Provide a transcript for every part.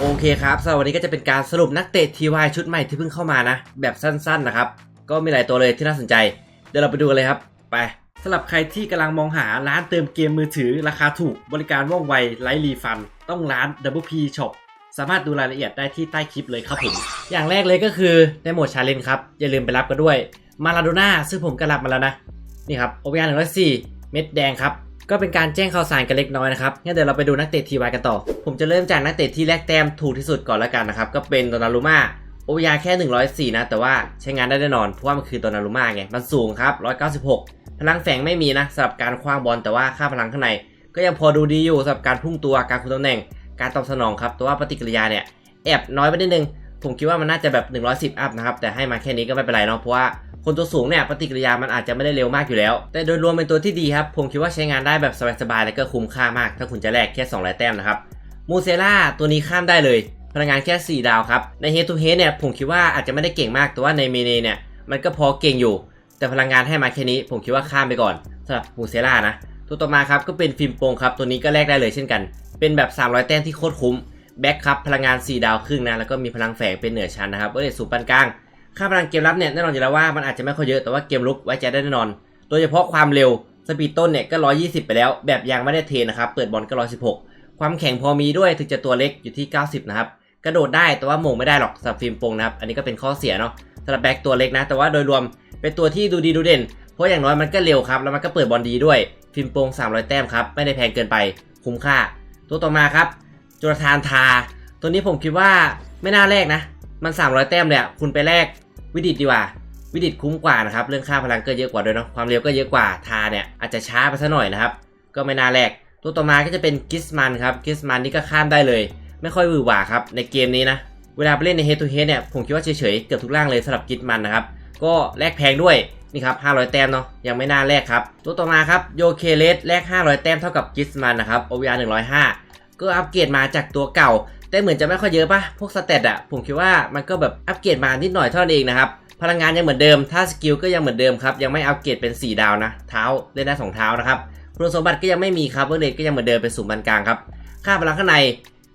โอเคครับสำหรับวันนี้ก็จะเป็นการสรุปนักเตะทีวายชุดใหม่ที่เพิ่งเข้ามานะ แบบสั้นๆนะครับ ก็มีหลายตัวเลยที่น่าสนใจ เดี๋ยวเราไปดูกันเลยครับ ไปสำหรับใครที่กำลังมองหาร้านเติมเกมมือถือราคาถูกบริการว่องไวไร้รีฟัน ต้องร้าน Double P Shop สามารถดูรายละเอียดได้ที่ใต้คลิปเลยครับผม อย่างแรกเลยก็คือในโหมดชาเลนจ์ครับ อย่าลืมไปรับกันด้วย มาลาโดน่าซึ่งผมก็รับมาแล้วนะ นี่ครับโอเวียหนึ่งร้อยสี่เม็ดแดงครับ ก็เป็นการแจ้งข่าวสารกันเล็กน้อยนะครับงั้นเดี๋ยวเราไปดูนักเตะทีวายกันต่อ ผมจะเริ่มจากนักเตะที่แลกแต้มถูกที่สุดก่อนล้วกันนะครับ ก็เป็นโดนารุมาโอยาแค่ 104 นะ แต่ว่าใช้งานได้แน่นอน เพราะว่ามันคือโดนารุมาไง มันสูงครับ 196 พลังแฝงไม่มีนะสำหรับการคว้างบอลแต่ว่าค่าพลังข้างใน ก็ยังพอดูดีอยู่สำหรับการพุ่งตัวการคุมตำแหน่ง การตอบสนองครับแต่ว่าปฏิกิริยาเนี่ยแอบน้อยไปนิดนึงผมคิดว่ามันน่าจะแบบ 110 อัพนะครับแต่ให้มาแค่นี้ก็ไม่เป็นไรเนาะเพราะว่า คนตัวสูงเนี่ยปฏิกิริยามันอาจจะไม่ได้เร็วมากอยู่แล้ว แต่โดยรวมเป็นตัวที่ดีครับ ผมคิดว่าใช้งานได้แบบสบายๆและก็คุ้มค่ามาก ถ้าคุณจะแลกแค่200แต้มนะครับมูเซล่าตัวนี้ข้ามได้เลย พลังงานแค่ 4 ดาวครับ ในเฮทูเฮเนี่ยผมคิดว่าอาจจะไม่ได้เก่งมากแต่ว่าในเมเนเนี่ยมันก็พอเก่งอยู่ แต่พลังงานให้มาแค่นี้ ผมคิดว่าข้ามไปก่อนสำหรับมูเซล่านะตัวต่อมาครับก็เป็นฟิล์มโปงครับตัวนี้ก็แลกได้เลยเช่นกัน เป็นแบบ 300 แต้มที่โคตรคุ้มแบ็คครับพลังงาน 4 ดาวครึ่งนะแล้วก็มีพลังแฝงเป็นเหนือชั้นนะครับก็เลยสูงปานกลาง ค่าพลังเกมรับเนี่ยแน่นอนอยู่แล้วว่ามันอาจจะไม่ค่อยเยอะแต่ว่าเกมลุกไว้ใจได้แน่นอน โดยเฉพาะความเร็วสปีดต้นเนี่ยก็ 120 ไปแล้ว แบบยังไม่ได้เทนะครับเปิดบอลก็ 116 ความแข็งพอมีด้วยถึงจะตัวเล็กอยู่ที่ 90 นะครับกระโดดได้แต่ว่าโมงไม่ได้หรอกสำหรับฟิล์มโปงนะครับอันนี้ก็เป็นข้อเสียเนาะสำหรับแบ็คตัวเล็กนะ แต่ว่าโดยรวมเป็นตัวที่ดูดีดูเด่น เพราะอย่างน้อยมันก็เร็วครับแล้วมันก็เปิดบอลดีด้วยฟิล์มโปง300 แต้มครับไม่ได้แพงเกินไปคุ้มค่า ตัวต่อมาครับจุลธานทา ตัวนี้ผมคิดว่าไม่น่าแลกนะ มัน 300 แต้มเลยอะคุณไปแลกวิดิตดีกว่า วิดิตคุ้มกว่านะครับ เรื่องค่าพลังก็เยอะกว่าด้วยเนาะความเร็วก็เยอะกว่าทาเนี่ยอาจจะช้าไปซะหน่อยนะครับ ก็ไม่น่าแลกตัวต่อมาก็จะเป็นกิสมันครับกิสมันนี่ก็ข้ามได้เลย ไม่ค่อยหวือหวาครับในเกมนี้นะเวลาไปเล่นใน head to head เนี่ยผมคิดว่าเฉยๆเกือบทุกร่างเลยสำหรับกิสมันนะครับก็แลกแพงด้วยนี่ครับ500 แต้มเนาะยังไม่น่าแลกครับ ตัวต่อมาครับโยเคเลสแลก500 แต้มเท่ากับกิสมันนะครับ OVR 105ก็อัปเกรดมาจากตัวเก่า แต่เหมือนจะไม่ค่อยเยอะปะพวกสเตตอะผมคิดว่ามันก็แบบอัปเกรดมานิดหน่อยเท่านั้นเองนะครับพลังงานยังเหมือนเดิม ถ้าสกิลก็ยังเหมือนเดิมครับ ยังไม่อัปเกรดเป็น 4 ดาวนะ เท้าเล่นได้ 2 เท้านะครับ คุณสมบัติก็ยังไม่มีครับเวอร์เรทก็ยังเหมือนเดิมเป็นสูงปานกลางครับ ค่าพลังข้างใน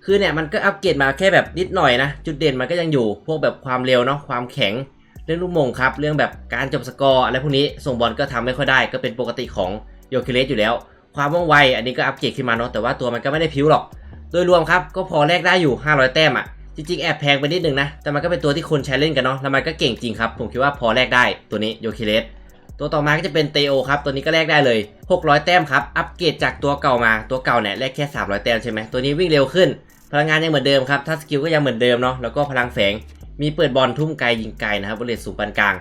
คือเนี่ยมันก็อัปเกรดมาแค่แบบนิดหน่อยนะ จุดเด่นมันก็ยังอยู่ พวกแบบความเร็วเนาะ ความแข็ง เรื่องลูกมงครับ เรื่องแบบการจบสกอร์อะไรพวกนี้ ส่งบอลก็ทำไม่ค่อยได้ ก็เป็นปกติของโยคิเลสอยู่แล้ว ความว่องไว อันนี้ก็อัปเกรดขึ้นมาเนาะ แต่ว่าตัวมันก็ไม่ได้พิ้วหรอก โดยรวมครับก็พอแลกได้อยู่ 500 แต้มอะจริงๆ แอบแพงไปนิดนึงนะ แต่มันก็เป็นตัวที่คนใช้เล่นกันเนาะแล้วมันก็เก่งจริงครับ ผมคิดว่าพอแลกได้ตัวนี้โยคิเลสตัวต่อมาก็จะเป็นเตโอครับ ตัวนี้ก็แลกได้เลย 600 แต้มครับ อัปเกรดจากตัวเก่ามาตัวเก่าเนี่ยแลกแค่ 300 แต้มใช่ไหมตัวนี้วิ่งเร็วขึ้น พลังงานยังเหมือนเดิมครับถ้าสกิลก็ยังเหมือนเดิมเนาะแล้วก็พลังแฝงมีเปิดบอลทุ่มไกลยิงไกลนะครับบริเวณสูงปานกลาง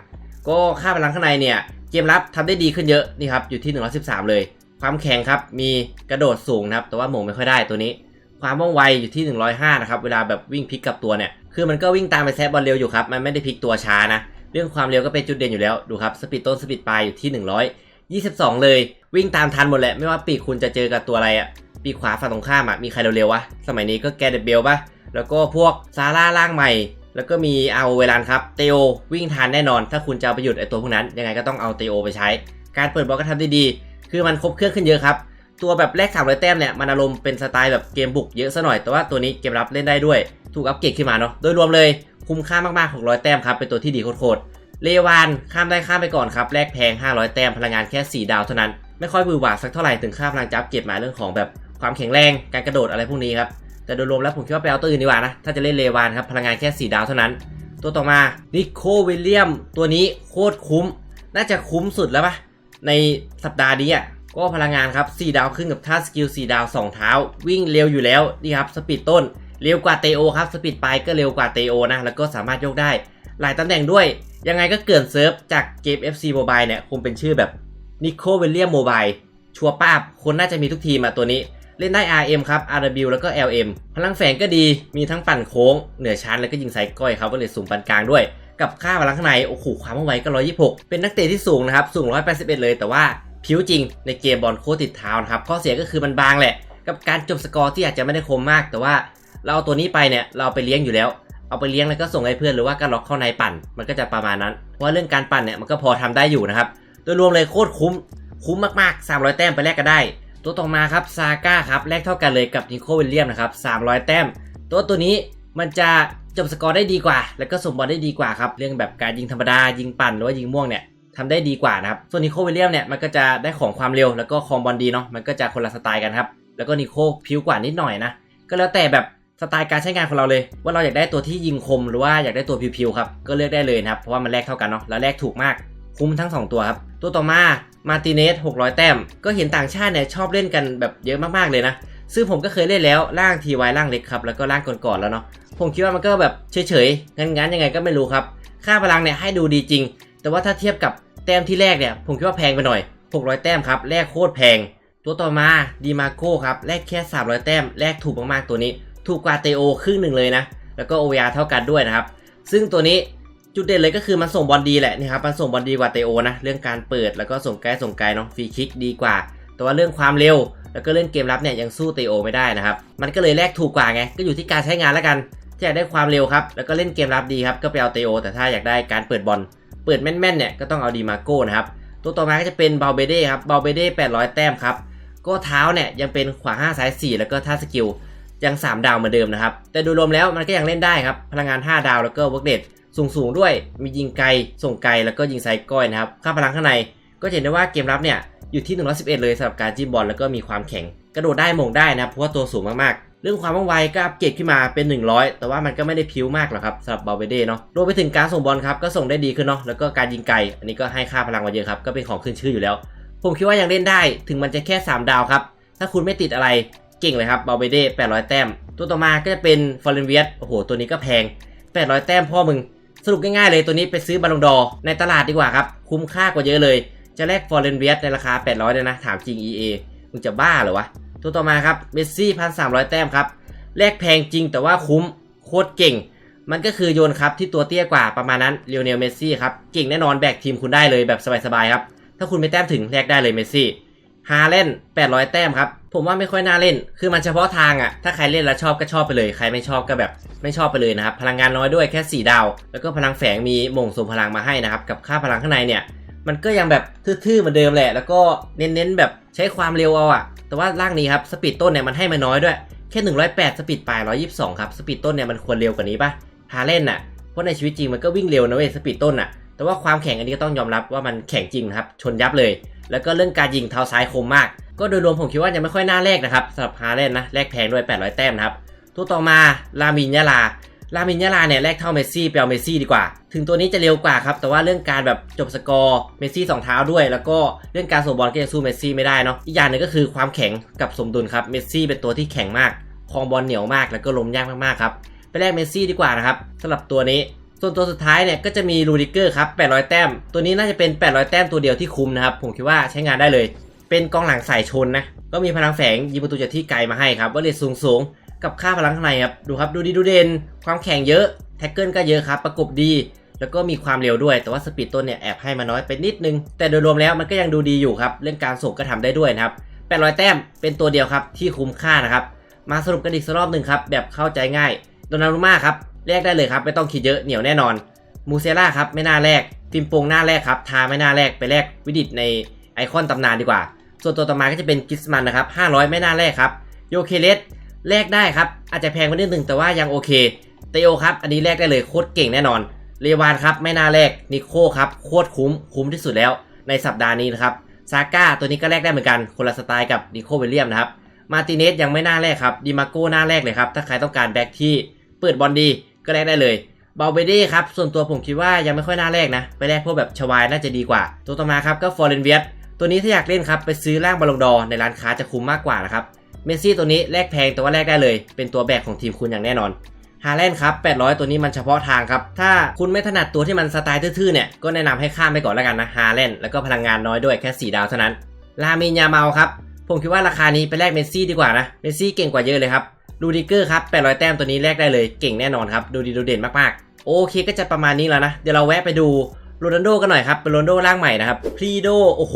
ก็ค่าพลังข้างในเนี่ยเกมรับทำได้ดีขึ้นเยอะนี่ครับอยู่ที่ 113 เลย ความแข็งครับมีกระโดดสูงนะครับแต่ว่าหม่งไม่ค่อยได้ตัวนี้ ความว่องไวอยู่ที่ 105 นะครับ เวลาแบบวิ่งพลิกกับตัวเนี่ย คือมันก็วิ่งตามไปแซะบอลเร็วอยู่ครับ มันไม่ได้พลิกตัวช้านะ เรื่องความเร็วก็เป็นจุดเด่นอยู่แล้ว ดูครับ สปีดต้นสปีดปลายอยู่ที่ 122 เลย วิ่งตามทันหมดแหละ ไม่ว่าปีกคุณจะเจอกับตัวอะไรอะปีกขวาฝั่งตรงข้ามอะมีใครเร็วๆวะ สมัยนี้ก็แกเดเบลปะแล้วก็พวกซาร่าล่างใหม่ แล้วก็มีเอาเวลานครับ เตโอวิ่งทันแน่นอน ถ้าคุณจะไปหยุดไอตัวพวกนั้น ยังไงก็ต้องเอาเตโอไปใช้ การเปิดบอลก็ทำได้ดี คือมันครบเครื่องขึ้นเยอะครับ ตัวแบบแรกสามร้อยแต้มเนี่ยมันอารมณ์เป็นสไตล์แบบเกมบุกเยอะซะหน่อยแต่ว่าตัวนี้เกมรับเล่นได้ด้วย ถูกอัปเกรดขึ้นมาเนาะโดยรวมเลยคุ้มค่ามากๆ600แต้มครับเป็นตัวที่ดีโคตรเลวานข้ามได้ข้ามไปก่อนครับแลกแพง 500 แต้มพลังงานแค่ 4 ดาวเท่านั้น ไม่ค่อยบือหวาสักเท่าไหร่ถึงค่าพลังจะอัปเกรดมาเรื่องของแบบความแข็งแรงการกระโดดอะไรพวกนี้ครับแต่โดยรวมแล้วผมคิดว่าไปเอาตัวอื่นดีกว่านะถ้าจะเล่นเลวานครับพลังงานแค่ 4 ดาวเท่านั้น ตัวต่อมานิโควิลเลียมตัวนี้โคตรคุ้ม น่าจะคุ้มสุดแล้วปะในสัปดาห์นี้อะ ก็พลังงานครับ 4 ดาวครึ่งกับท่าสกิล 4 ดาว 2 เท้า วิ่งเร็วอยู่แล้วนี่ครับสปีดต้นเร็วกว่าเตโอครับสปีดปลายก็เร็วกว่าเตโอนะแล้วก็สามารถโยกได้ หลายตำแหน่งด้วย ยังไงก็เกินเซิร์ฟจากเกม FC Mobile เนี่ยคงเป็นชื่อแบบนิโคเวลเลียมโมบายชัวป้าบคนน่าจะมีทุกทีมอะตัวนี้ เล่นได้ RM ครับ RW แล้วก็ LM พลังแฝงก็ดีมีทั้งปั่นโค้ง เหนือชั้นแล้วก็ยิงไซก้อยครับก็เลยสูงปานกลางด้วย กับค่าพลังข้างในโอ้โหความว่องไวก็ 126 เป็นนักเตะที่สูงนะครับสูง 181 เลยแต่ว่า ผิวจริงในเกมบอลโคตรติดเท้านะครับข้อเสียก็คือมันบางแหละ กับการจบสกอร์ที่อาจจะไม่ได้คมมาก แต่ว่าเราเอาตัวนี้ไปเนี่ยเราเอาไปเลี้ยงอยู่แล้ว เอาไปเลี้ยงแล้วก็ส่งให้เพื่อนหรือว่าการล็อกเข้าในปั่น มันก็จะประมาณนั้นเพราะเรื่องการปั่นเนี่ยมันก็พอทำได้อยู่นะครับโดยรวมเลยโคตรคุ้มคุ้มมากๆ 300 แต้มไปแลกกันได้ ตัวต่อมาครับซาก้าครับแลกเท่ากันเลยกับนิโคลวิลเลียมนะครับ300 แต้ม ตัวตัวนี้มันจะจบสกอร์ได้ดีกว่า แล้วก็ส่งบอลได้ดีกว่าครับเรื่องแบบการยิงธรรมดายิงปั่นหรือว่ายิงม่วงเนี่ย ทำได้ดีกว่านะครับ ส่วนนิโควิลเลียมเนี่ยมันก็จะได้ของความเร็วแล้วก็ครองบอลดีเนาะมันก็จะคนละสไตล์กันครับ แล้วก็นิโคพิ้วกว่านิดหน่อยนะ ก็แล้วแต่แบบสไตล์การใช้งานของเราเลย ว่าเราอยากได้ตัวที่ยิงคมหรือว่าอยากได้ตัวพิวๆครับก็เลือกได้เลยนะครับเพราะว่ามันแลกเท่ากันเนาะแล้วแลกถูกมากคุ้มทั้งสองตัวครับ ตัวต่อมามาติเนส600 แต้ม ก็เห็นต่างชาติเนี่ยชอบเล่นกันแบบเยอะมากๆเลยนะ ซึ่งผมก็เคยเล่นแล้วร่างทีวายร่างเล็กครับ แล้วก็ร่างก่อนๆแล้วเนาะ ผมคิดว่ามันก็แบบเฉยๆ งั้นๆ ยังไงก็ไม่รู้ครับ ค่าพลังเนี่ยให้ดูดีจริง แต่ว่าถ้าเทียบกับ แต้มที่แรกเนี่ยผมคิดว่าแพงไปหน่อย 600 แต้มครับแลกโคตรแพง ตัวต่อมาดีมาโก้ครับแลกแค่ 300 แต้มแลกถูกมากๆตัวนี้ ถูกกว่าเตโอครึ่งหนึ่งเลยนะ แล้วก็โอ r เท่ากันด้วยนะครับ ซึ่งตัวนี้จุดเด่นเลยก็คือมันส่งบอลดีแหละนี่ครับมันส่งบอลดีกว่าเตโอนะเรื่องการเปิดแล้วก็ส่งไกลส่งไกลเนาะฟรีคิกดีกว่า แต่ว่าเรื่องความเร็วแล้วก็เล่นเกมรับเนี่ยยังสู้เตโอไม่ได้นะครับ มันก็เลยแลกถูกกว่าไง ก็อยู่ที่การใช้งานแล้วกัน ถ้าอยากได้ความเร็วครับ แล้วก็เล่นเกมรับดีครับ ก็ไปเอาเตโอแต่ถ้าอยากได้การเปิดบอล เปิดแม่นๆเนี่ยก็ต้องเอาดีมาโก้นะครับ ตัวต่อมาก็จะเป็นบาเบเด้ครับบาเบเด้800 แต้มครับ ก็เท้าเนี่ยยังเป็นขวา5ซ้าย4 แล้วก็ท่าสกิลยัง 3 ดาวเหมือนเดิมนะครับ แต่โดยรวมแล้วมันก็ยังเล่นได้ครับ พลังงาน 5 ดาวแล้วก็เวิร์กเดทสูงสูงด้วย มียิงไกล ส่งไกลแล้วก็ยิงไซก้อยนะครับ ค่าพลังข้างในก็เห็นได้ว่าเกมรับเนี่ยอยู่ที่ 111 เลยสำหรับการจิ้มบอลแล้วก็มีความแข็ง กระโดดได้หม่งได้นะครับเพราะว่าตัวสูงมากๆ เรื่องความว่องไวก็อัปเกรดขึ้นมาเป็น 100 แต่ว่ามันก็ไม่ได้พิ้วมากหรอกครับสำหรับบาเวเด้เนาะรวมไปถึงการส่งบอลครับก็ส่งได้ดีขึ้นเนาะแล้วก็การยิงไกลอันนี้ก็ให้ค่าพลังมาเยอะครับก็เป็นของขึ้นชื่ออยู่แล้ว ผมคิดว่ายังเล่นได้ถึงมันจะแค่ 3 ดาวครับถ้าคุณไม่ติดอะไรเก่งเลยครับบาเวเด้800 แต้ม ตัวต่อมาก็จะเป็นฟอร์เรนเวียสโอ้โหตัวนี้ก็แพง 800 แต้มพ่อมึงสรุปง่ายๆเลยตัวนี้ไปซื้อบาลงดอในตลาดดีกว่าครับคุ้มค่ากว่าเยอะเลย จะแลกฟอร์เรนเวียสในราคา 800เลยนะถามจริง EA มึงจะบ้าเหรอวะ ตัวต่อมาครับเมสซี่พันสามร้อยแต้มครับแลกแพงจริงแต่ว่าคุ้มโคตรเก่ง มันก็คือโยนครับที่ตัวเตี้ยกว่าประมาณนั้นเลียวเนลเมสซี่ครับเก่งแน่นอนแบกทีมคุณได้เลยแบบสบายๆครับถ้าคุณไม่แต้มถึงแลกได้เลยเมสซี่ฮาเล่น800 แต้มครับ ผมว่าไม่ค่อยน่าเล่น คือมันเฉพาะทางอะ่ะ ถ้าใครเล่นแล้วชอบก็ชอบไปเลย ใครไม่ชอบก็แบบไม่ชอบไปเลยนะครับ พลังงานน้อยด้วยแค่ 4 ดาว แล้วก็พลังแฝงมีหม่งส่งพลังมาให้นะครับ กับค่าพลังข้างในเนี่ย มันก็ยังแบบทื่อๆเหมือนเดิมแหละ แล้วก็เน้นๆแบบใช้ความเร็วเอาอะแต่ว่าร่างนี้ครับสปีดต้นเนี่ยมันให้มาน้อยด้วยแค่ 108 สปีดปลาย 122 ครับ สปีดต้นเนี่ยมันควรเร็วกว่านี้ปะฮาเล่นน่ะ เพราะในชีวิตจริงมันก็วิ่งเร็วนะเว้ยสปีดต้นน่ะ แต่ว่าความแข็งอันนี้ก็ต้องยอมรับว่ามันแข็งจริงนะครับ ชนยับเลย แล้วก็เรื่องการยิงเท้าซ้ายคมมาก ก็โดยรวมผมคิดว่ายังไม่ค่อยน่าแลกนะครับสำหรับฮาเล่นนะ แลกแพงด้วย 800 แต้มนะครับ ตัวต่อมา ลามินยาลา ลามินยาลาเนี่ยแลกเท่าเมสซี่ไปเอาเมสซี่ดีกว่า ถึงตัวนี้จะเร็วกว่าครับ แต่ว่าเรื่องการแบบจบสกอร์เมสซี่สองเท้าด้วย แล้วก็เรื่องการส่งบอลก็ยังสู้เมสซี่ไม่ได้เนาะอีกอย่างหนึ่งก็คือความแข็งกับสมดุลครับเมสซี่เป็นตัวที่แข็งมากครองบอลเหนียวมากแล้วก็ล้มยากมากๆครับไปแลกเมสซี่ดีกว่านะครับสำหรับตัวนี้ ส่วนตัวสุดท้ายเนี่ยก็จะมีลูดิเกอร์ครับ800 แต้ม ตัวนี้น่าจะเป็น 800 แต้มตัวเดียวที่คุ้มนะครับผมคิดว่าใช้งานได้เลย เป็นกองหลังสายชนนะก็มีพลังแฝงยิงประตูจากที่ไกลมาให้ครับว่าเลทสูงสูง กับค่าพลังข้างในครับดูครับดูดีดูเด่นความแข็งเยอะแท็กเกิลก็เยอะครับประกบดี แล้วก็มีความเร็วด้วย แต่ว่าสปีดต้นเนี่ยแอบให้มาน้อยไปนิดนึง แต่โดยรวมแล้วมันก็ยังดูดีอยู่ครับเรื่องการส่งก็ทำได้ด้วยนะครับ800 แต้มเป็นตัวเดียวครับที่คุ้มค่านะครับมาสรุปกันอีกรอบหนึ่งครับแบบเข้าใจง่ายโดนารุมาครับแลกได้เลยครับไม่ต้องคิดเยอะเหนียวแน่นอนมูเซล่าครับไม่น่าแลกฟิมโปงหน้าแรกครับทาไม่น่าแลกไปแลกวิดิตในไอคอนตำนานดีกว่า ส่วนตัวต่อมาก็จะเป็นกิสมันนะครับ500 ไม่น่าแลกครับโยเคเลส แลกได้ครับ อาจจะแพงไปนิดนึงแต่ว่ายังโอเค เตโอครับ อันนี้แลกได้เลยโคตรเก่งแน่นอน เรวานครับไม่น่าแลกนิโคครับโคตรคุ้มคุ้มที่สุดแล้ว ในสัปดาห์นี้นะครับซาก้าตัวนี้ก็แลกได้เหมือนกันคนละสไตล์กับนิโคเวลเลียมนะครับมาติเนสยังไม่น่าแลกครับดิมาโก้น่าแลกเลยครับถ้าใครต้องการแบ็กที่เปิดบอลดีก็แลกได้เลยเบลเบเด้ครับส่วนตัวผมคิดว่ายังไม่ค่อยน่าแลกนะไปแลกพวกแบบชวายน่าจะดีกว่า ตัวต่อมาครับก็ฟอร์เรนเวียสตัวนี้ถ้าอยากเล่นครับไปซื้อร่างบอลลงดอร์ในร้านค้าจะคุ้มมากกว่านะครับ เมสซี่ตัวนี้แลกแพงแต่ว่าแลกได้เลย เป็นตัวแบกของทีมคุณอย่างแน่นอนฮาแลนด์ครับ 800 ตัวนี้มันเฉพาะทางครับ ถ้าคุณไม่ถนัดตัวที่มันสไตล์ทื่อๆเนี่ย ก็แนะนำให้ข้ามไปก่อนแล้วกันนะฮาแลนด์แล้วก็พลังงานน้อยด้วยแค่ 4 ดาวเท่านั้น ลาเมินยาเมาครับ ผมคิดว่าราคานี้ไปแลกเมสซี่ดีกว่านะ เมสซี่เก่งกว่าเยอะเลยครับลูดิเกอร์ครับ 800 แต้มตัวนี้แลกได้เลย เก่งแน่นอนครับ ดูดีดูเด่นมากๆ โอเคก็จะประมาณนี้แล้วนะ เดี๋ยวเราแวะไปดูโรนัลโดกันหน่อยครับ เป็นโรนัลโดร่างใหม่นะครับ พรีโด โอ้โห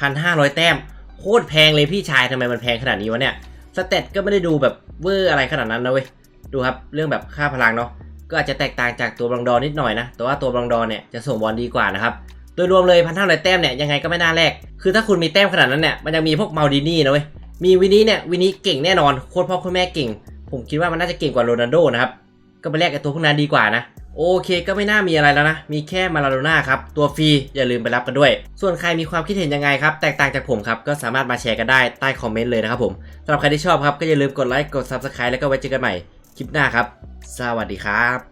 1,500 แต้ม โคตรแพงเลยพี่ชายทำไมมันแพงขนาดนี้วะเนี่ยสเตตก็ไม่ได้ดูแบบเวอร์อะไรขนาดนั้นนะเว้ยดูครับเรื่องแบบค่าพลังเนาะก็อาจจะแตกต่างจากตัวบังดอนิดหน่อยนะแต่ว่าตัวบังดอนเนี่ยจะส่งบอลดีกว่านะครับโดยรวมเลยพันห้าร้อยแต้มเนี่ยยังไงก็ไม่น่าแลกคือถ้าคุณมีแต้มขนาดนั้นเนี่ยมันยังมีพวกมาดินี่นะเว้ยมีวินี้เนี่ยวินี้เก่งแน่นอนโคตรพ่อโคตรแม่เก่ง ผมคิดว่ามันน่าจะเก่งกว่าโรนัลโดนะครับก็ไปแลกไอ้ตัวพวกนั้นดีกว่านะ โอเคก็ไม่น่ามีอะไรแล้วนะ มีแค่มาราโดน่าครับ ตัวฟรีอย่าลืมไปรับกันด้วย ส่วนใครมีความคิดเห็นยังไงครับ แตกต่างจากผมครับ ก็สามารถมาแชร์กันได้ใต้คอมเมนต์เลยนะครับผมสำหรับใครที่ชอบครับก็อย่าลืมกดไลค์กด Subscribe แล้วก็ไว้เจอกันใหม่คลิปหน้าครับ สวัสดีครับ